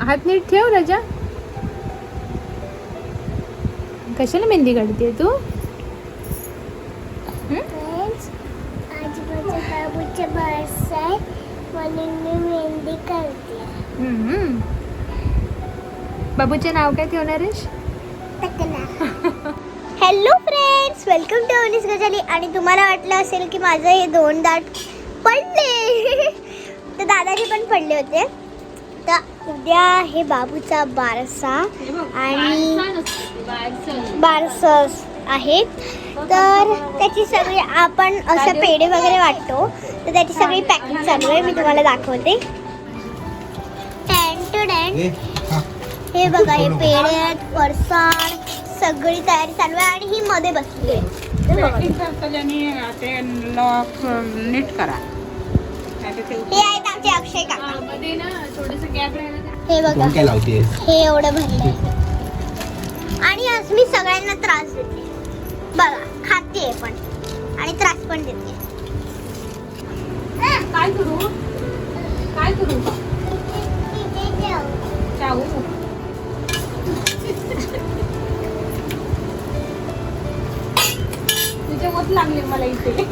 हात नीट ठेव राजा. कशाला मेहंदी काढते तू? बाबूच्या म्हणून मी मेहंदी हम्म. बाबूचे नाव काय ठेवणार आहेस hello friends welcome to Avani's Gajali आणि तुम्हाला वाटलं असेल की माझं हे दोन दात पडले. तर दादाचे पण पडले होते. तर उद्या हे बाबूचा बारसा. आणि बारसस आहे. तर त्याची सगळी आपण असं पेढे वगैरे वाटतो. तर त्याची सगळी पॅकिंग चालू आहे मी तुम्हाला दाखवते. टॅन टू टॅन हे बघा हे पेढे आहेत फरसाण सगळी तयारी चालू आहे आणि ही मध्ये बसली आहे हे लॉक नीट करा हे आहेत आमचे अक्षय काका मध्ये ना थोडस गॅप राहिला हे बघा हे एवढं भरलंय आणि आज मी सगळ्यांना त्रास देते बघा खाते पण आणि त्रास पण देते काय करू काय करू चाऊ तुझे मत लागले मला इथे.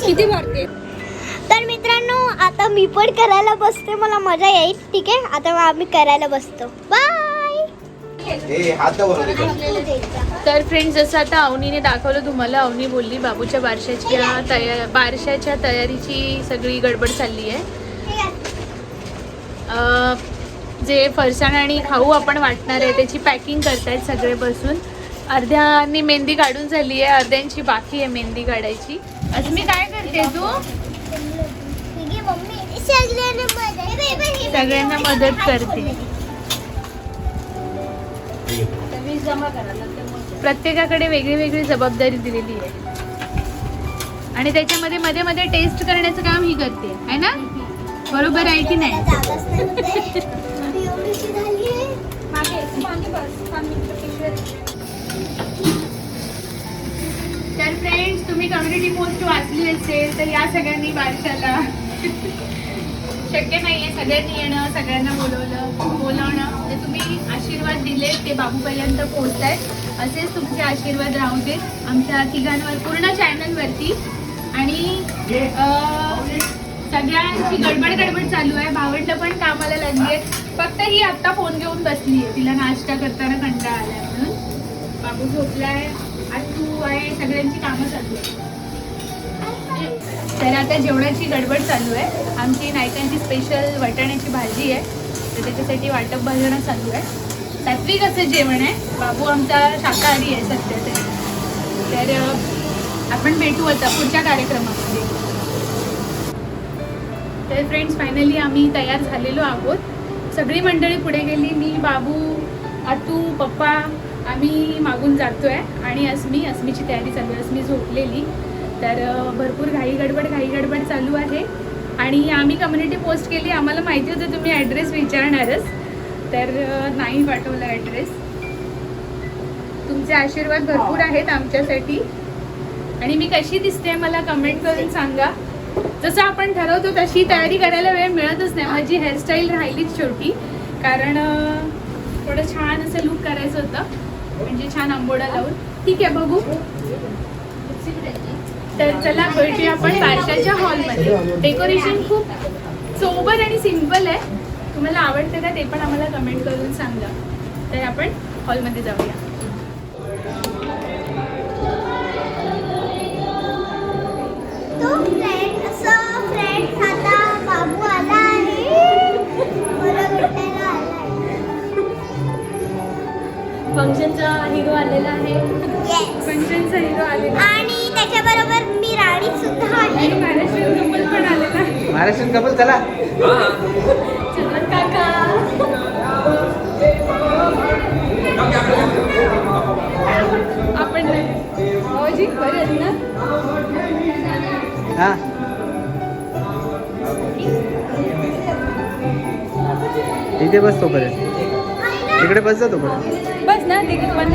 किती भरते तर मित्रांनो आता मी पण करायला बसते. मला मजा येईल ठीक आहे? आता मग आम्ही करायला बसतो. बरोबर तर फ्रेंड्स जसं आता अवनीने दाखवलं तुम्हाला अवनी बोलली बाबूच्या बारशाची तया बारशाच्या तयारीची सगळी गडबड चालली आहे. अं, जे फरसाण आणि खाऊ आपण वाटणार आहे त्याची पॅकिंग करतायत सगळे बसून. अर्ध्यांनी मेहंदी काढून झाली आहे अर्ध्यांची बाकी आहे मेहंदी काढायची. आज मी काय करते तू. सगळ्यांना मदत करते. प्रत्येकाकडे वेगळी वेगळी जबाबदारी दिलेली आहे. आणि त्याच्यामध्ये मध्ये मध्ये टेस्ट करण्याचं काम ही करते आहे ना? बरोबर आहे की नाही? तर फ्रेंड्स तुम्ही कम्युनिटी पोस्ट वाचली असेल तर या सगळ्यांनी बारशाला. शक्य नाहीये. सगळ्यांनी येणं सगळ्यांना बोलवलं बोलवणं. म्हणजे तुम्ही आशीर्वाद दिले ते बाबूपर्यंत पोहोचतायत. असेच तुमचे आशीर्वाद राहू दे आमच्या तिघांवर पूर्ण चॅनलवरती. आणि सगळ्यांची गडबड गडबड चालू आहे. भावंड पण कामाला लागली फक्त ही आत्ता फोन घेऊन बसली आहे तिला नाश्ता करताना कंटाळा आलाय म्हणून. बाबू झोपलाय. आज तू आहे. सगळ्यांची कामं चालू आहे तर आता जेवणाची गडबड चालू आहे. आमची नायकांची स्पेशल वाटाण्याची भाजी आहे. तर त्याच्यासाठी वाटप भाजणं चालू आहे. सात्विक असं जेवण आहे. बाबू आमचा शाकाहारी आहे सध्या तरी. तर आपण भेटू आता पुढच्या कार्यक्रमामध्ये. तर फ्रेंड्स फायनली आम्ही तयार झालेलो आहोत. सगळी मंडळी पुढे गेली. मी बाबू आतू पप्पा आम्ही मागून जातो आहे आणि अस्मी अस्मीची तयारी चालू आहे. अस्मी झोपलेली. तर भरपूर घाई गडबड घाई गडबड चालू आहे. आणि आम्ही कम्युनिटी पोस्ट केली आम्हाला माहिती होतं तुम्ही ॲड्रेस विचारणारच. तर नाही पाठवला ॲड्रेस तुमचे आशीर्वाद भरपूर आहेत आमच्यासाठी. आणि मी कशी दिसते मला कमेंट करून सांगा. जसं आपण ठरवतो तशी तयारी करायला वेळ मिळतच नाही. माझी हेअरस्टाईल राहिलीच शेवटी कारण थोडं छान असं लुक करायचं होतं. म्हणजे छान आंबोडा लावून. ठीक आहे बघू. तर चला भेटूया आपण बारशाच्या हॉलमध्ये डेकोरेशन खूप सोबर आणि सिंपल आहे. तुम्हाला आवडतं का ते पण आम्हाला कमेंट करून सांगा. तर आपण हॉलमध्ये जाऊया. आहे. फंक्शनचा हिरो आलेला आहे. फंक्शनचा हिरो आलेला आणि त्याच्याबरोबर मी राणी सुद्धा आहे. महाराष्ट्रीयन कपल पण आलेला आहे महाराष्ट्रीयन कपल चला. चंदन काका. दाजी बरे आहेत ना? हा. इथे बस तोपर्यंत. इकडे बस जा तोपर्यंत. बस ना तिकीट बंद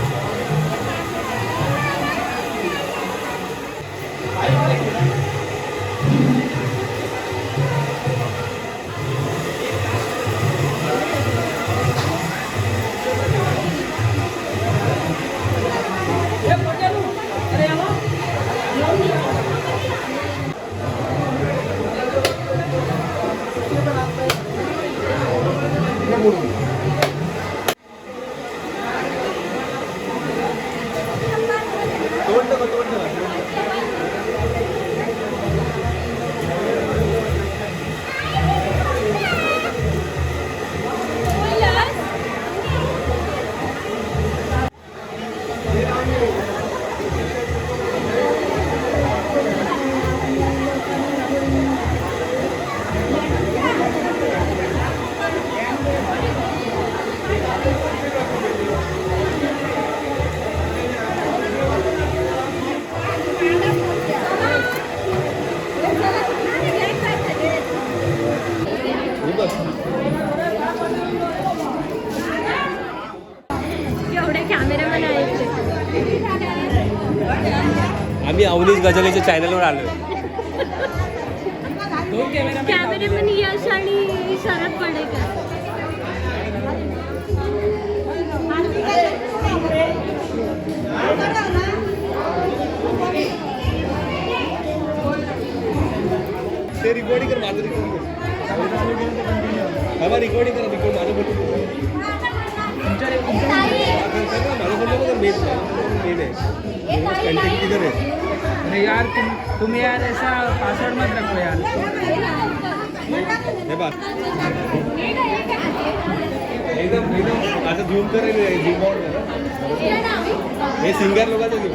गजालीच्या चॅनलवर आलो कॅमेरामॅन यश आणि शरद पडेकर. ते रिकॉर्डिंग कर माझं रिकॉर्डिंग कर. रिकॉर्डिंग यार तुम तुम यार ऐसा पासवर्ड मत रखो यार। हे बा एकदम एकदम असं झूम कर झूम आउट हे सिंगर लोकांचं घेऊ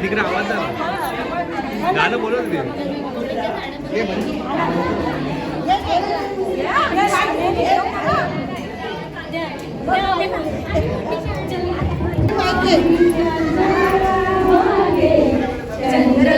तिकडे आवाज झाला गाणं बोलत ते. चंद्र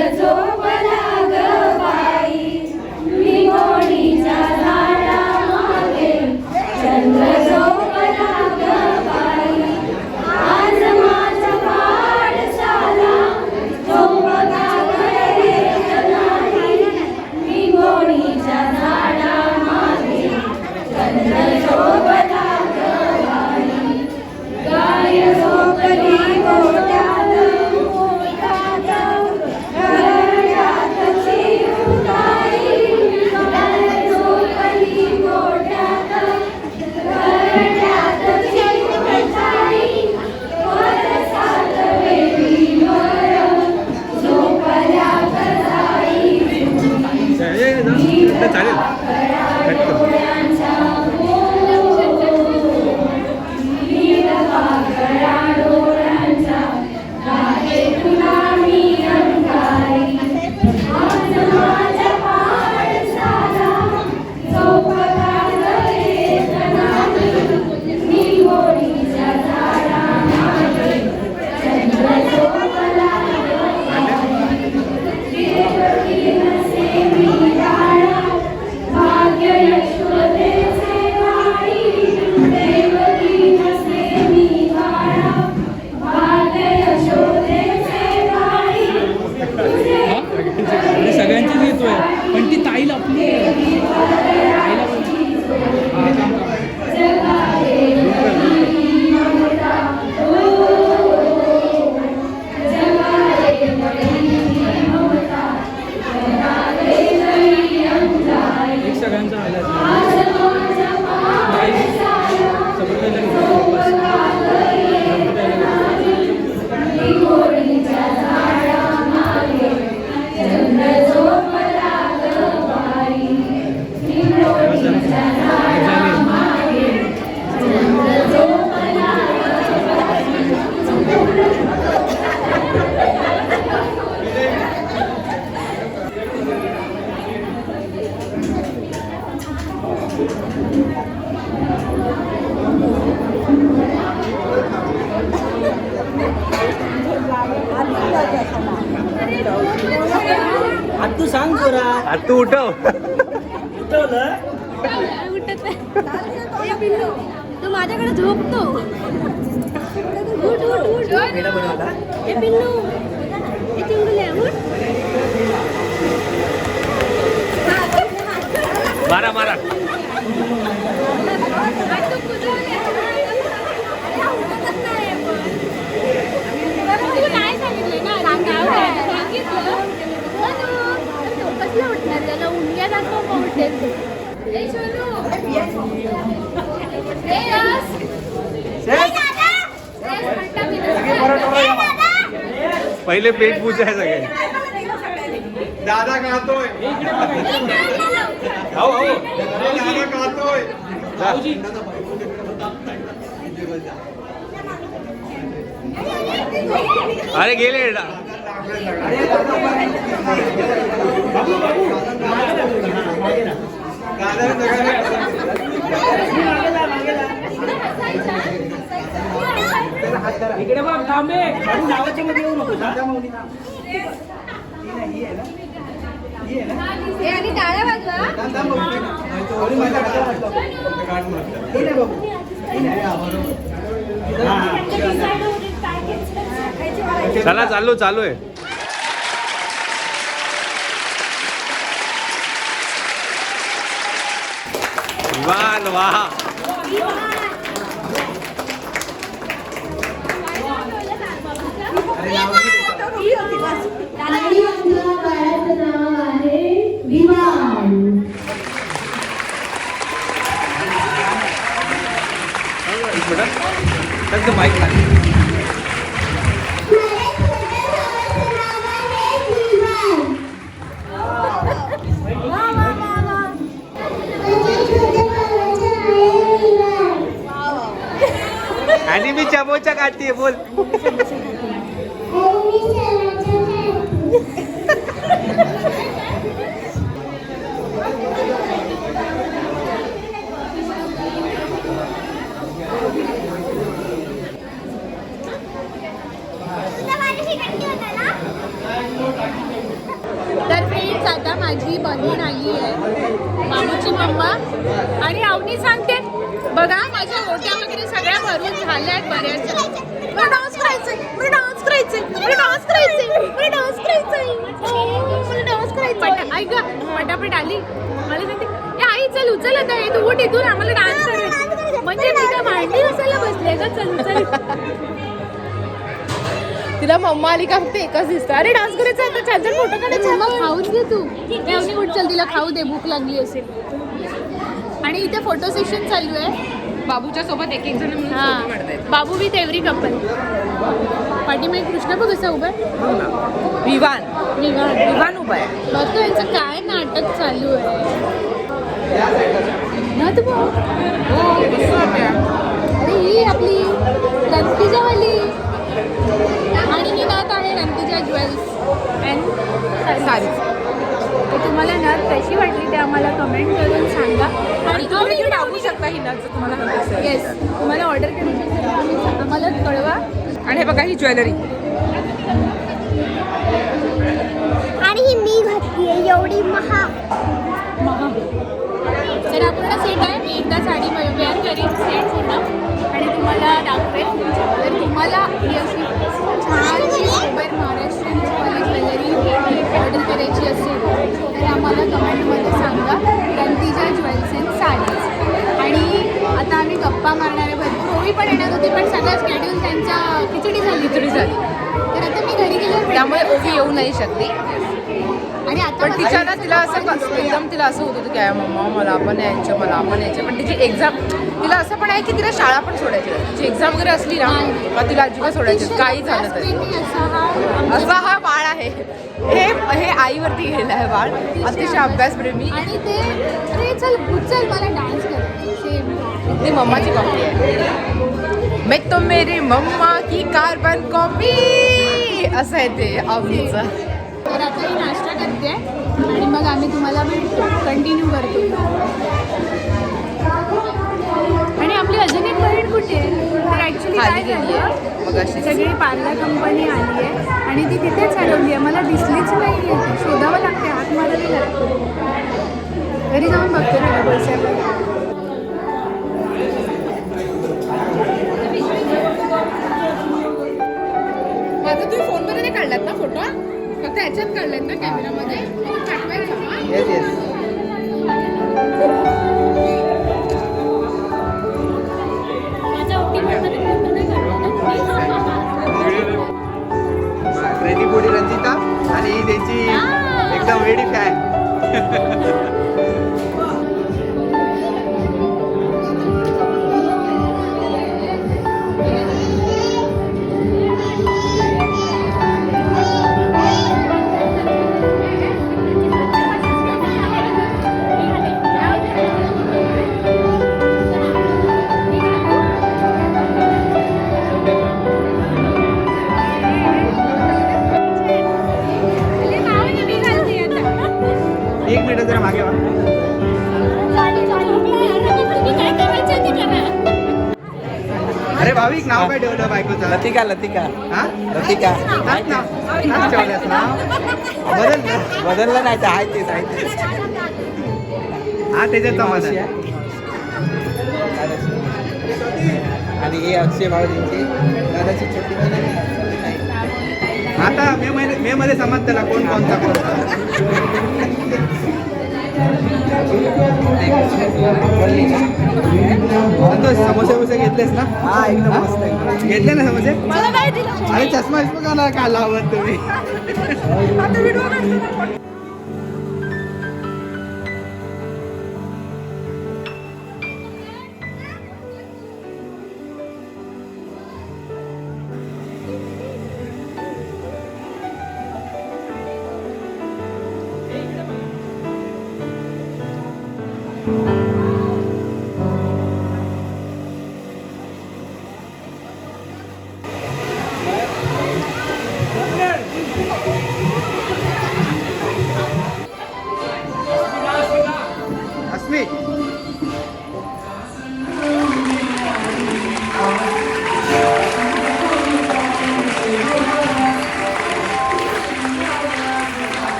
पहिले पेट पूजा आहे सगळे दादा खातोय हो हो? दादा खातोय अरे गेले इकडे बघ थांबे आणि नावाच्या मध्ये येऊ नको. दादा माऊली आणि टाळ्या वाजवा. चला चालू चालू आहे. वाह वाह फक्त माईक लागेल आणि मी चमोचा काढते बोल. लागली असेल. आणि इथे फोटो सेशन चालू आहे. बाबूच्या सोबत एक एक जण हा. बाबू विथ एव्हरी कपल पाठीमागे कृष्ण बघ कसं उभं आहे. विवान. निघाल. विवान उभा आहे. बघतो यांचं काय नाटक चालू आहे. ना तू बघ. हो. अरे ही आपली रंतिजावाली आणि ही नात आहे रंतिजा ज्वेल्स. अँड साडी तर तुम्हाला नथ कशी वाटली ते आम्हाला कमेंट करून सांगा. आणि तुम्ही टाकू शकता ही नथ जर तुम्हाला हवी असेल. येस तुम्हाला ऑर्डर करायची असेल तर तुम्ही आम्हाला कळवा. आणि हे बघा ही ज्वेलरी. आणि ही मी घातली एवढी महाग तर हा पूर्ण सेट आहे मी एकदा साडी वेअर करीन सेट पूर्ण आणि तुम्हाला दाखवेल तर तुम्हाला ही अशी होती पण सगळं स्केड्यूल त्यांचा खिचडी झाली. खिचडी झाली. तर आता मी घरी गेल्यावर त्यामुळे ओवी येऊ नाही शकली. आणि आता पण तिच्या ना तिला असं एकदम तिला असं होत होतं की "आय मम्मा मला आपण यायचं मला आपण यायचं. पण तिची एक्झाम तिला असं पण आहे की तिला शाळा पण सोडायची. तिची एक्झाम वगैरे असली ना का तिला अजिबात सोडायची. काही झालं तरी. असा हा बाळ आहे. हे हे आईवरती गेलं आहे बाळ. अतिशय अभ्यासप्रेमी आणि ते चल मला डान्स कर ती मम्माची कॉपी आहे. मैं तो मेरी मम्मा की कार्बन कॉपी असं आहे ते अवनीचं तर आता ही नाश्ता करते आणि मग आम्ही तुम्हाला भेटतो. कंटिन्यू करतो. आणि आपली अजून एक बहीण कुठे आहे? तर ॲक्च्युली काय झालं? आहे. मगाशी सगळी पार्लर कंपनी आली आहे. आणि ती तिथेच हरवली आहे. मला दिसलीच नाही आहे शोधावं लागते. हात मारावी लागते. घरी जाऊन बघतो ना पैसे फोटो फक्त ह्याच्यात काढलात ना कॅमेरामध्ये. पाठवायचं हा? येस येस रेडी पुढी रंजिता आणि ही त्यांची एकदम वेडी फॅन लतिका लतिका हा लतिका हाच नाव हाच ठेवलंस नाव बदल बदललं नाही तर आहे तेच आहे तेच हा त्याच्यात आणि हे अक्षय भाऊजींची दादाची छोटी. आता मे महिने मे मध्ये कोण कोणता कोणता बोलली ना? संतोष समोसे वोसे घेतलेस ना हा एकदम मस्त आहे घेतले ना समोसे? अरे चष्मा का लावत तुम्ही?